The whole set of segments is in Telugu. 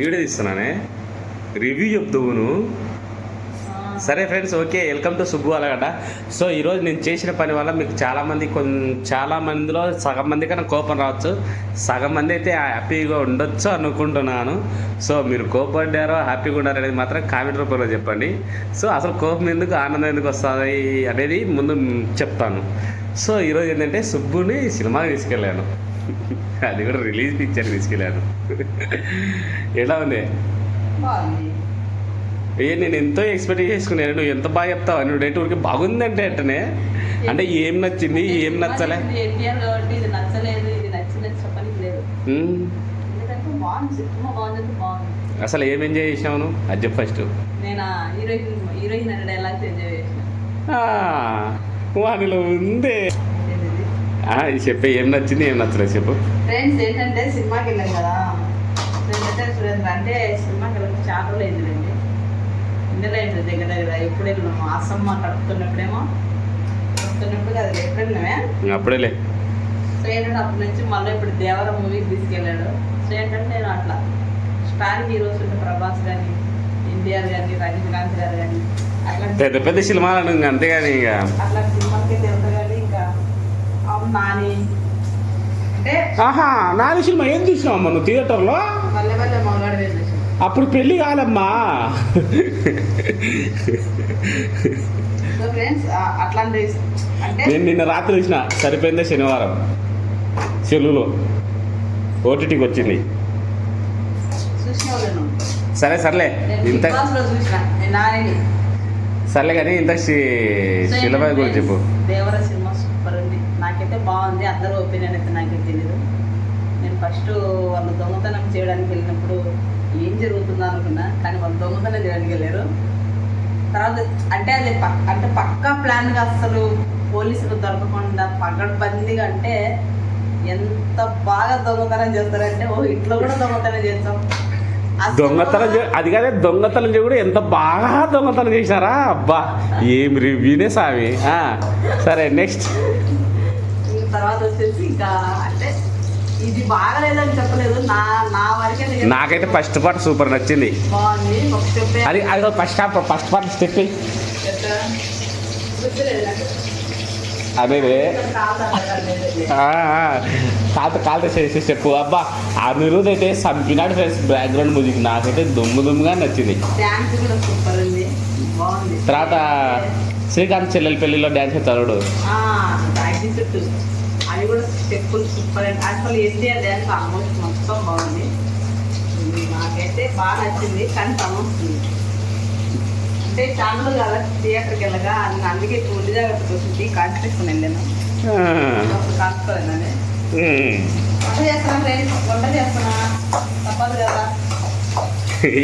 వీడియో తీస్తున్నానే. రివ్యూ చెప్తావు నువ్వు సరే friends okay welcome to Subbu Alagadda so ఈరోజు నేను చేసిన పని వల్ల మీకు చాలామంది కొంచెం చాలా మందిలో సగం మంది కన్నా కోపం రావచ్చు. సగం మంది అయితే హ్యాపీగా ఉండొచ్చు అనుకుంటున్నాను. సో మీరు కోపడ్డారో హ్యాపీగా ఉండారు అనేది మాత్రం కామెంట్ రూపంలో చెప్పండి. సో అసలు కోపం ఎందుకు ఆనందం ఎందుకు వస్తుంది అనేది ముందు చెప్తాను. సో ఈరోజు ఏంటంటే సుబ్బుని సినిమాకి తీసుకెళ్ళాను. అది కూడా రిలీజ్ పిక్చర్ తీసుకెళ్ళాను. ఎలా ఉంది? బాగుంది. ఏ నేను ఎంతో ఎక్స్పెక్ట్ చేసుకున్నాను. నువ్వు ఎంత బాగా చెప్తావు? నువ్వు డేట్ ఊరికి బాగుందంటే అట్టనే. అంటే ఏం నచ్చింది ఏం నచ్చలే? బాగుంది బాగుంది బాగుంది. అసలు ఏం ఎంజాయ్ చేసావు నువ్వు? అది చెప్పు first heroine heroine dialogues enjoy చేసిన. వానిలో ఉంది. ఇది చెప్పే ఏం నచ్చింది ఏం నచ్చలేదు చెప్పు. ఫ్రెండ్స్ ఏంటంటే సినిమాకి వెళ్ళాం కదా ఏంటంటే సురేంద్ర అంటే సినిమాకి వెళ్ళి చాలా రోజులు అయిందిలేండి ఇందులో అయింది దగ్గర దగ్గర ఎప్పుడు వెళ్ళినాము అసమ్మ కడుపుతున్నప్పుడేమో కడుపుతున్నప్పుడు అది ఇంక అప్పుడేలే. సో ఏంటంటే అప్పటి నుంచి మళ్ళీ ఇప్పుడు దేవర మూవీకి తీసుకెళ్ళాడు. సో ఏంటంటే నేను అట్లా స్టార్ హీరోస్ ఉంటే ప్రభాస్ కానీ ఎన్టీఆర్ కానీ రజనీకాంత్ గారు కానీ పెద్ద పెద్ద సినిమాలు అంతేగాని ఇక. అట్లాంటి సినిమాకి తెలుసు కానీ ఇంకా అవును నాని అంటే ఆహా నాలుగు సినిమా ఏం చూసినావు అమ్మ నువ్వు థియేటర్లో? మగవాడు అప్పుడు పెళ్ళి కాలమ్మా సో ఫ్రెండ్స్ అట్లాంటి అంటే నేను నిన్న రాత్రి చూసిన సరిపోయిందే శనివారం. సెలువులో ఓటీటీకి వచ్చింది. సరే సర్లే. నేను ఇంత నేను నాని సర్లే కానీ ఇంత శిలబాయ్ గురించి చెప్పు. దేవర సినిమా అయితే బాగుంది. అందరూ ఒపీనియన్ అయితే నాకు తెలియదు నేను ఫస్ట్ వాళ్ళు దొంగతనం చేయడానికి వెళ్ళినప్పుడు ఏం జరుగుతుందో అనుకున్నా కానీ వాళ్ళు దొంగతనం చేయడానికి వెళ్ళారు. తర్వాత అంటే అది అంటే పక్కా ప్లాన్గా అసలు పోలీసులు దొరకకుండా పగడబందీగా అంటే ఎంత బాగా దొంగతనం చేస్తారంటే ఓ ఇంట్లో కూడా దొంగతనం చేస్తాం. దొంగతనం అది కాదే దొంగతనం చే కూడా ఎంత బాగా దొంగతనం చేశారా? అబ్బా ఏం రివ్యూనే సామి. సరే నెక్స్ట్ తర్వాత వచ్చేసి ఇంకా అంటే ఇది బాగలేదని చెప్పలేదు. నా నా వరకే నేను నాకైతే ఫస్ట్ పార్ట్ సూపర్ నచ్చింది. బాగుంది. స్టెప్ అది అది ఫస్ట్ ఫస్ట్ పార్ట్ స్టెప్ అదే కాత కాత చేసి చెప్పు అబ్బా ఆ నిరుద్ అయితే సంపినాడు ఫ్రెండ్స్ బ్యాక్గ్రౌండ్ మ్యూజిక్ నాకైతే దుమ్ము దుమ్ముగా నచ్చింది. తర్వాత శ్రీకాంత్ చెల్లెల పెళ్ళిలో డ్యాన్స్ చేస్తాడు. అది కూడా స్టెప్పులు సూపర్ అండి అసలు ఎన్టీఆర్ డ్యాన్స్ ఆల్మోస్ట్ మొత్తం బాగుంది. నాకైతే బాగా నచ్చింది కానీ సమస్తుంది అంటే ఛానల్ కదా థియేటర్కి వెళ్ళగా అది అందుకే ఉండి జాగ్రత్తకు వచ్చింది కాన్స్ట్రక్షన్ వెళ్ళాను కాసుకోలేదండి వంట తప్పదు కదా.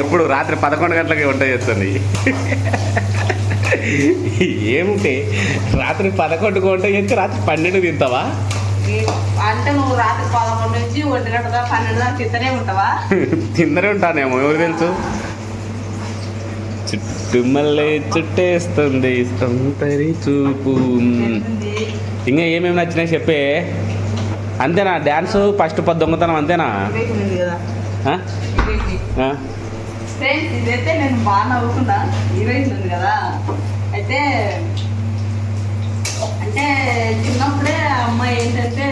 ఎప్పుడు రాత్రి పదకొండు గంటలకి వంట చేస్తుంది ఏమిటి రాత్రి పదకొండుకు వంట చేస్తే రాత్రి పన్నెండు తింటావా? అంటే నువ్వు రాత్రి పదకొండు నుంచి ఒంటి గంట దాకా పన్నెండు దాకా తింటనే ఉంటావా? తిందరే ఉంటానేమో ఎవరు తెలుసు? చుట్టు మళ్ళీ చుట్టేస్తుంది తొంతరి చూపు. ఇంకా ఏమేమి నచ్చినాయి చెప్పే? అంతేనా? డ్యాన్స్ ఫస్ట్ పది దొంగతనం అంతేనా? ఫ్రెండ్స్ ఇదైతే నేను బాగా నవ్వుకున్నా. హీరోయిన్ ఉంది కదా. అయితే అంటే చిన్నప్పుడే అమ్మాయి ఏంటంటే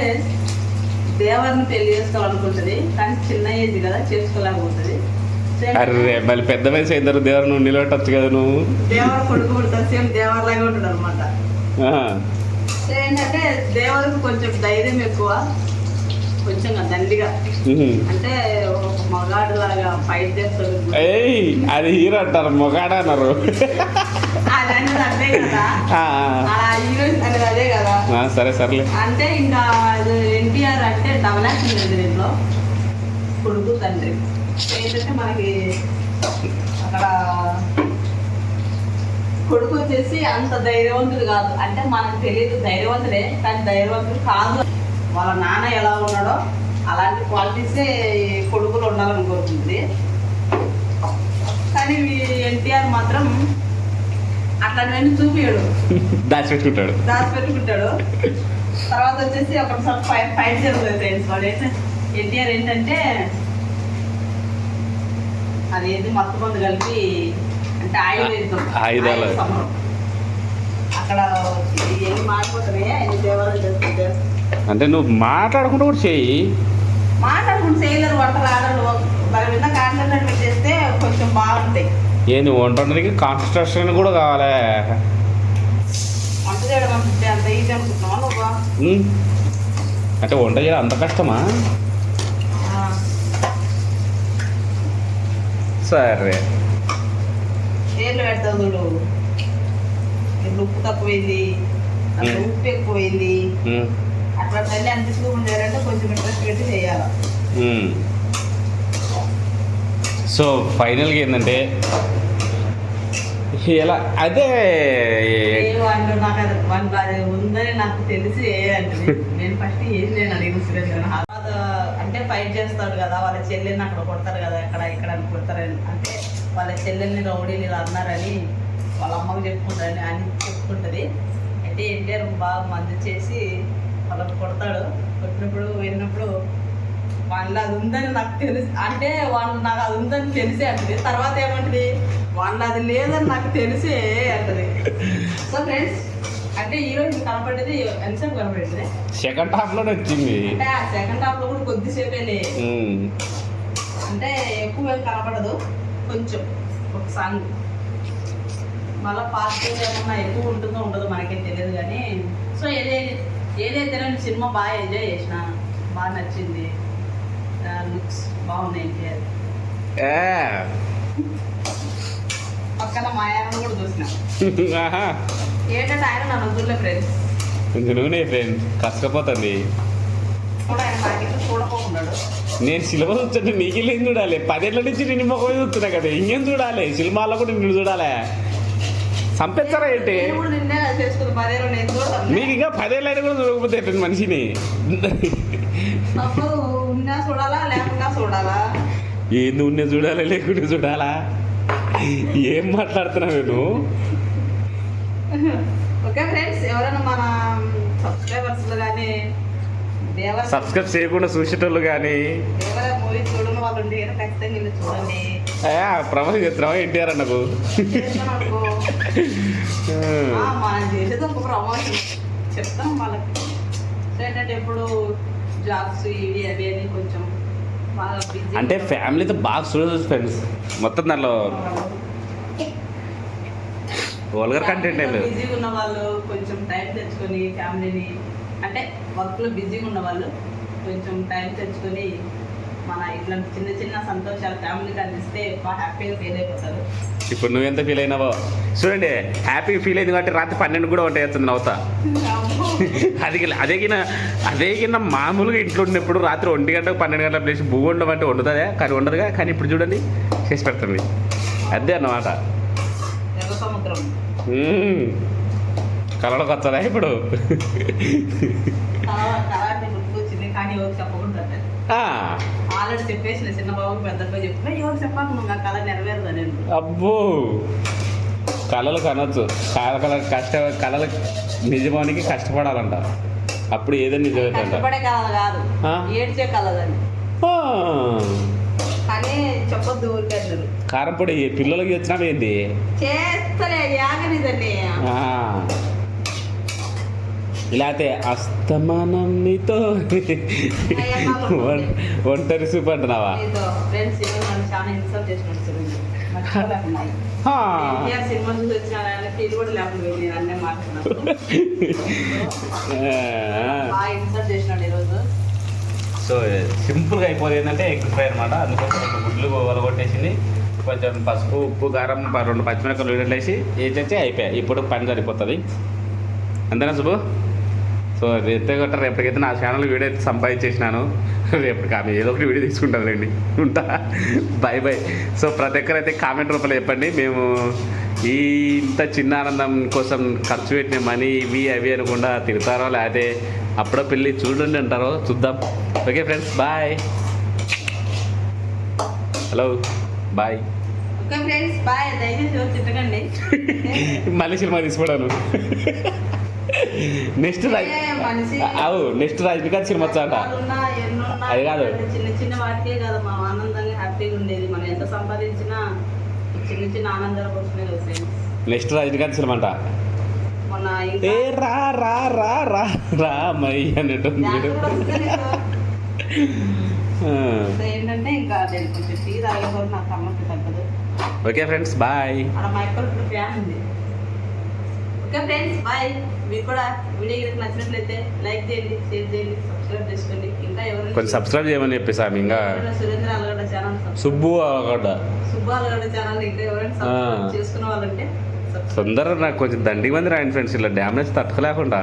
దేవర్ని పెళ్ళి చేసుకోవాలనుకుంటుంది కానీ చిన్న ఏజ్ కదా చేసుకోలేకపోతుంది. సో అర్రే మళ్ళీ పెద్ద వయసు ఇద్దరు దేవుడు నువ్వు నిలబెట్టచ్చు కదా నువ్వు. దేవర కొడుకు పుడతారు సేమ్ దేవర్లాగే ఉంటాడు అనమాట ఏంటంటే దేవరకు కొంచెం ధైర్యం ఎక్కువ కొంచెం దండిగా. అంటే మగాడు లాగా ఫైట్ చేస్తాడు. ఏయ్ అది హీరో అంటారు మొగాడ అన్నారు. సరే సర్లే. అంటే ఇంకా ఎన్టీఆర్ అంటే డబల్ యాక్షన్ ఉంది దీంట్లో? కొడుకు తండ్రి. ఏంటంటే మనకి అక్కడ కొడుకు వచ్చేసి అంత ధైర్యవంతుడు కాదు. అంటే మనకు తెలియదు ధైర్యవంతుడే కానీ ధైర్యవంతుడు కాదు. వాళ్ళ నాన్న ఎలా ఉన్నాడో అలాంటి క్వాలిటీసే కొడుకులు ఉండాలని కోరుకుంటుంది. కానీ ఎన్టీఆర్ మాత్రం దాచిపెట్టుకుంటాడు. దాచి పెట్టుకుంటాడు తర్వాత వచ్చేసి ఒకసారి ఫైట్ ఫైట్ జరుగుతుంది ఫ్రెండ్స్. ఏంటంటే ఎన్టీఆర్ ఏంటంటే అదేంటి మత్తు మందు కలిపి అంటే ఆయుర్వేదం ఆయుధాలు. అక్కడ ఎన్ని మారిపోతున్నాయా దేవాలయాలు చేస్తుంటే అంటే నువ్వు మాట్లాడకుండా కూడా చెయ్యి మాట్లాడుకుంటూ చేయలేరు వంటలు ఆడలు. మరి కాన్సన్ట్రేట్ చేస్తే కొంచెం బాగుంటాయి. ఏంది వంటడానికి కాన్స్ట్రక్షన్ కూడా కావాలి. వంట అంటే వంట చేయడం అంత కష్టమా? సరే. ఏళ్ళు పెడతావు ఉప్పు తక్కువైంది. ఉప్పు ఎక్కువైంది. అట్లా అనిపిస్తూ ఉండాలంటే కొంచెం ఇంట్రెస్ట్ పెట్టి చేయాలి. సో ఫైనల్గా ఏంటంటే ఎలా అదే నాకు అది అది ఉందని నాకు తెలిసి అంటే నేను ఫస్ట్ ఏం నేను అడిగిన సురేంద్ర అంటే ఫైట్ చేస్తాడు కదా వాళ్ళ చెల్లెని అక్కడ కొడతారు కదా ఎక్కడ ఇక్కడ అని కొడతారని అంటే వాళ్ళ చెల్లెల్ని రౌడీలు ఇలా అన్నారని వాళ్ళ అమ్మకి చెప్పుకుంటారని అని చెప్పుకుంటుంది. అయితే ఎన్టీఆర్ బాగా మందు చేసి వాళ్ళకి కొడతాడు. కొట్టినప్పుడు వెళ్ళినప్పుడు వాళ్ళు అది ఉందని నాకు తెలిసి. అంటే వాళ్ళు నాకు అది ఉందని తెలిసి అంటది. తర్వాత ఏమంటది? వాళ్ళు అది లేదని నాకు తెలిసే అంటది. సో ఫ్రెండ్స్ అంటే హీరోయిన్ కనపడేది ఎంతసేపు కనపడింది? సెకండ్ హాఫ్లోనే వచ్చింది. అంటే ఆ సెకండ్ హాఫ్లో కూడా కొద్దిసేపేలే ఉమ్. అంటే ఎక్కువ ఏం కనపడదు. కొంచెం ఒక సాంగ్ మళ్ళీ పార్ట్ ఏమన్నా ఎక్కువ ఉంటుందో ఉండదో మనకేం తెలియదు కానీ సో ఏదైతే ఏదైతే నేను సినిమా బాగా ఎంజాయ్ చేసిన బాగా నచ్చింది లుక్స్ బాగున్నాయి. పక్కన మా ఆయన కూడా చూసిన. ఏంటంటే ఆయన వద్దులే ఫ్రెండ్స్ నూనె కష్టపోతుంది నేను సినిమా చూస్తుంటే నీకు ఏం చూడాలి? పదేళ్ళ నుంచి నిన్ను ముఖమే చూస్తున్నా కదా ఇంకేం చూడాలి? సినిమాలో కూడా నిన్ను చూడాలి? చంపేస్తారా ఏంటి? నేను నేను నీకు ఇంకా పదేళ్ళైనా కూడా చూడకపోతే మనిషిని? ఉన్నా చూడాలా లేకుండా చూడాలా? ఏంది ఉన్నే చూడాలి లేకుంటే చూడాలా? ఏం మాట్లాడుతున్నావు ఓకే ఫ్రెండ్స్ ఎవరైనా మన సబ్స్క్రైబర్స్ కానీ సబ్స్క్రైబ్ చేయకుండా చూసేటోళ్ళు కానీ ప్రమోషన్ చేస్తున్నావా? ఎన్టీఆర్ అన్నకు? చెప్తాం వాళ్ళకి. ఎప్పుడు జాబ్స్ ఇవి అవి అని కొంచెం బాగా బిజీ అంటే ఫ్యామిలీతో బాగా చూడదు ఫ్రెండ్స్ మొత్తం దాంట్లో వల్గర్ కంటెంట్ ఏం లేదు. బిజీగా ఉన్న వాళ్ళు కొంచెం టైం తెచ్చుకొని ఫ్యామిలీని అంటే వర్క్లో బిజీగా ఉన్న వాళ్ళు కొంచెం టైం తెచ్చుకొని మన ఇట్లాంటి చిన్న చిన్న సంతోషాలు ఫ్యామిలీకి అందిస్తే బాగా హ్యాపీగా ఫీల్ అయిపోతారు. ఇప్పుడు నువ్వు ఎంత ఫీల్ అయినావో? చూడండి హ్యాపీగా ఫీల్ అయింది కాబట్టి రాత్రి పన్నెండు కూడా వంట చేస్తుంది నవ్వుతా. అది గిన- అదే కింద అదే కింద మామూలుగా ఇంట్లో ఉన్నప్పుడు రాత్రి ఒంటి గంటకు పన్నెండు గంటల ప్లేస్ భూ ఉండమంటే వండుతుందా? కానీ ఉండదుగా కానీ ఇప్పుడు చూడండి చేసి పెడుతుంది. అదే అన్నమాట. కలలోకి వస్తుందా ఇప్పుడు? ఆల్రెడీ చెప్పేసిన చిన్న బాబుకి పెద్ద చెప్పిన ఎవరు చెప్పాలి నువ్వు? కళ నెరవేరదు నేను అబ్బో. కళలు కనొచ్చు కళ కళ కష్ట కళలు నిజమానికి కష్టపడాలంట. అప్పుడు ఏదో నిజమవుతుందంట కష్టపడే కళ కాదు? ఏడ్చే కళదని ఆ. కానీ చెప్పొద్దు ఊరికే అందరూ కారం పొడి పిల్లలకి వచ్చినా ఏంది చేస్తలే యాగనిదండి ఆ. ఇలా అయితే అస్తమానం నీతో. ఒంటరి సూప్ అంటున్నావా? సో సింపుల్గా అయిపోతుంది ఏంటంటే ఎగ్ ఫ్రై అనమాట అందుకోసం గుడ్లు వలగొట్టేసింది కొంచెం పసుపు ఉప్పు కారం రెండు పచ్చిమిరపకాయలు వేసి వేసేసి అయిపోయాయి. ఇప్పుడు పని సరిపోతుంది. అంతేనా శుభు సో రేపు గట్ట రేపటికైతే నా ఛానల్ వీడియో అయితే సంపాదించేసినాను. రేపటికి ఆమె ఏదో ఒకటి వీడియో తీసుకుంటానులేండి. ఉంటా? బాయ్ బాయ్ సో ప్రతి ఒక్కరైతే కామెంట్ రూపంలో చెప్పండి. మేము ఈ ఇంత చిన్న ఆనందం కోసం ఖర్చు పెట్టిన మనీ ఇవి అవి అనకుండా తిడతారో లేకపోతే అప్పుడో పెళ్ళి చూడండి అంటారో చూద్దాం. Okay friends bye hello bye మళ్ళీ సినిమా తీసుకోవడాను. నెక్స్ట్ అవు నెక్స్ట్ రజనీకాంత్ సినిమా వచ్చాట అది కాదు. చిన్న చిన్న వాటికే కదా మనం ఆనందంగా హ్యాపీగా ఉండేది. మనం ఎంత సంపాదించినా చిన్న చిన్న ఆనందాల కోసమే నెక్స్ట్ రజనీకాంత్ సినిమా అంట. మొన్న ఏ రా రా రా రా రా మై అన్నట్టు ఏంటంటే ఇంకా నేను కొంచెం టీ తాగేవారు నాకు అమ్మకి తగ్గదు. ఓకే ఫ్రెండ్స్ బాయ్ మా ఎక్కడ ఫ్యాన్ ఉంది. Okay friends bye. మీకు కూడా వీడియో కనుక నచ్చినట్లయితే లైక్ చేయండి షేర్ చేయండి సబ్స్క్రైబ్ చేసుకోండి. ఇంకా ఎవరైనా కొంచెం సబ్స్క్రైబ్ చేయమని చెప్పేసి ఇంకా సురేంద్ర అలగడ్డ ఛానల్ సుబ్బు అలగడ్డ. సుబ్బు అలగడ్డ ఛానల్ ఇంకా ఎవరైనా సబ్స్క్రైబ్ చేసుకున్న వాళ్ళంటే తొందరగా నాకు కొంచెం దండి మంది రాయండి ఫ్రెండ్స్ ఇలా డ్యామేజ్ తట్టుకోలేకుండా.